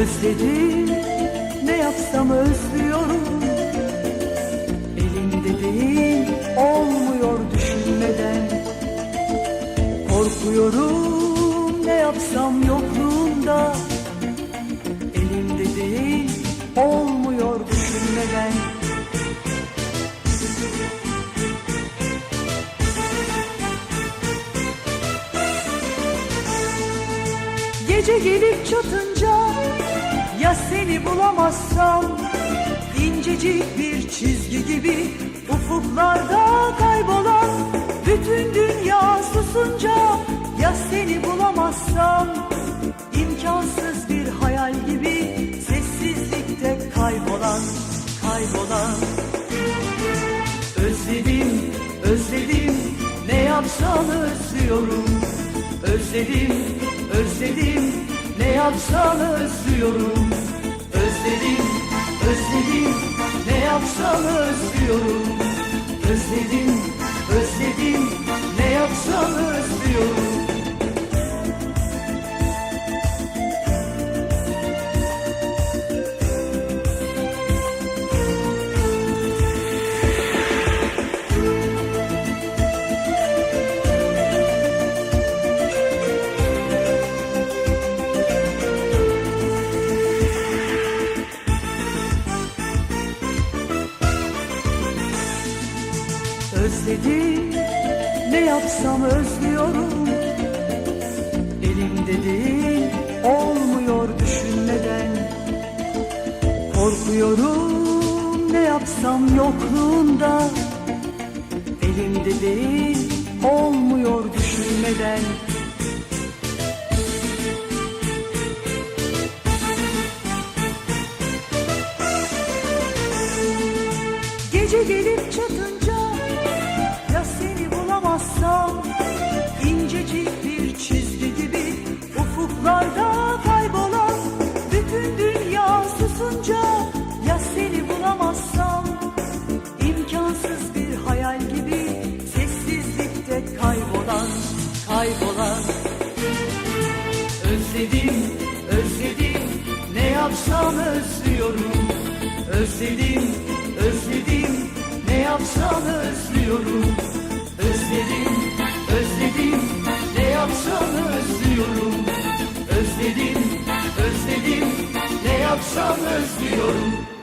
Özledim. Ne yapsam özlüyorum. Elimde değil olmuyor düşünmeden. Korkuyorum ne yapsam yokluğunda. Elimde değil olmuyor düşünmeden. Gece gelip çatınca bulamazsam incecik bir çizgi gibi ufuklarda kaybolan bütün dünya susunca ya seni bulamazsam imkansız bir hayal gibi sessizlikte kaybolan kaybolan Özledim, özledim, ne yapsam özlüyorum. Özledim, özledim, ne yapsam özlüyorum. Özledim, özledim, ne yapsam özlüyorum. Özledim, özledim, ne yapsam özlüyorum. Özledim ne yapsam özlüyorum. Elimde değil olmuyor düşünmeden. Korkuyorum ne yapsam yokluğunda. Elimde değil olmuyor düşünmeden. Gece gelip çatınca Özledim, özledim, ne yapsam özlüyorum. Özledim, özledim, ne yapsam özlüyorum. Özledim, özledim, ne yapsam özlüyorum. Özledim, özledim, ne yapsam özlüyorum.